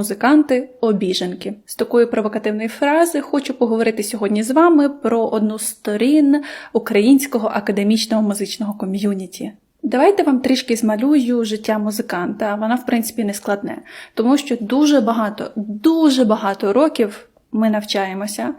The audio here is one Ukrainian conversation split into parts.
музиканти, обіженки. З такої провокативної фрази хочу поговорити сьогодні з вами про одну з сторін українського академічного музичного ком'юніті. Давайте вам трішки змалюю життя музиканта. Вона, в принципі, не складне, тому що дуже багато, дуже багато років ми навчаємося.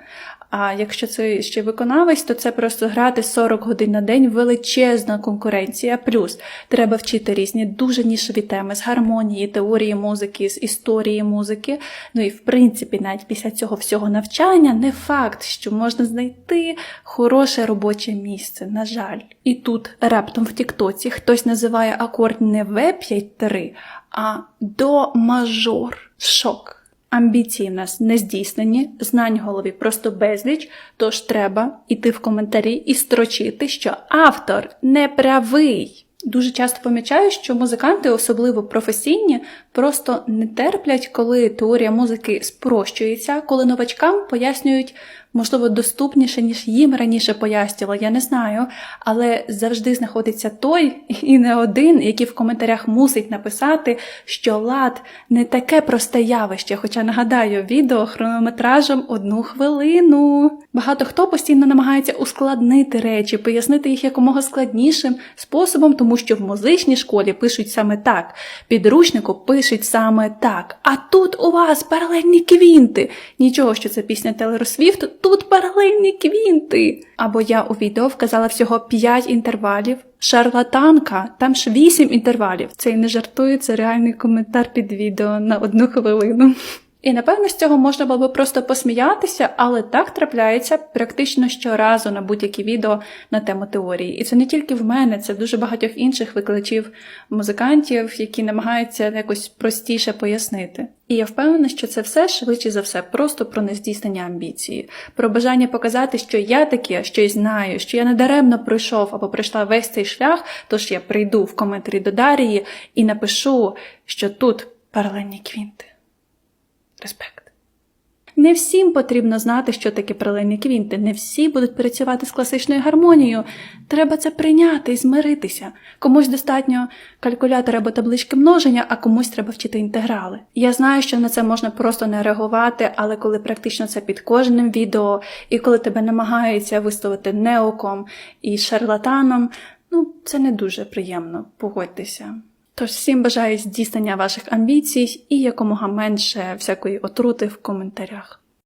А якщо це ще виконавець, то це просто грати 40 годин на день, величезна конкуренція. Плюс треба вчити різні дуже нішеві теми з гармонії, теорії музики, з історії музики. Ну і в принципі, навіть після цього всього навчання не факт, що можна знайти хороше робоче місце. На жаль, і тут раптом в Тіктоці хтось називає акорд не В5-3, а до мажор. Шок. Амбіції в нас не здійснені, знань в голові просто безліч, тож треба йти в коментарі і строчити, що автор не правий. Дуже часто помічаю, що музиканти, особливо професійні, просто не терплять, коли теорія музики спрощується, коли новачкам пояснюють, можливо, доступніше, ніж їм раніше пояснювали, я не знаю, але завжди знаходиться той і не один, який в коментарях мусить написати, що лад не таке просте явище, хоча нагадаю, відео хронометражем одну хвилину. Багато хто постійно намагається ускладнити речі, пояснити їх якомога складнішим способом, тому що в музичній школі пишуть саме так, підручнику пишуть саме так. А тут у вас паралельні квінти. Нічого, що це пісня Телер Свіфт, тут паралельні квінти. Або я у відео вказала всього 5 інтервалів. Шарлатанка, там ж 8 інтервалів. Це і не жартую, це реальний коментар під відео на одну хвилину. І напевно з цього можна було би просто посміятися, але так трапляється практично щоразу на будь-які відео на тему теорії. І це не тільки в мене, це в дуже багатьох інших викладачів, музикантів, які намагаються якось простіше пояснити. І я впевнена, що це все швидше за все просто про нездійснення амбіції, про бажання показати, що я таке щось знаю, що я недаремно пройшов або пройшла весь цей шлях, тож я прийду в коментарі до Дарії і напишу, що тут паралельні квінти. Респект. Не всім потрібно знати, що таке паралельні квінти. Не всі будуть працювати з класичною гармонією. Треба це прийняти і змиритися. Комусь достатньо калькулятора або таблички множення, а комусь треба вчити інтеграли. Я знаю, що на це можна просто не реагувати, але коли практично це під кожним відео, і коли тебе намагаються виставити неоком і шарлатаном, ну це не дуже приємно, погодьтеся. Тож всім бажаю здійснення ваших амбіцій і якомога менше всякої отрути в коментарях.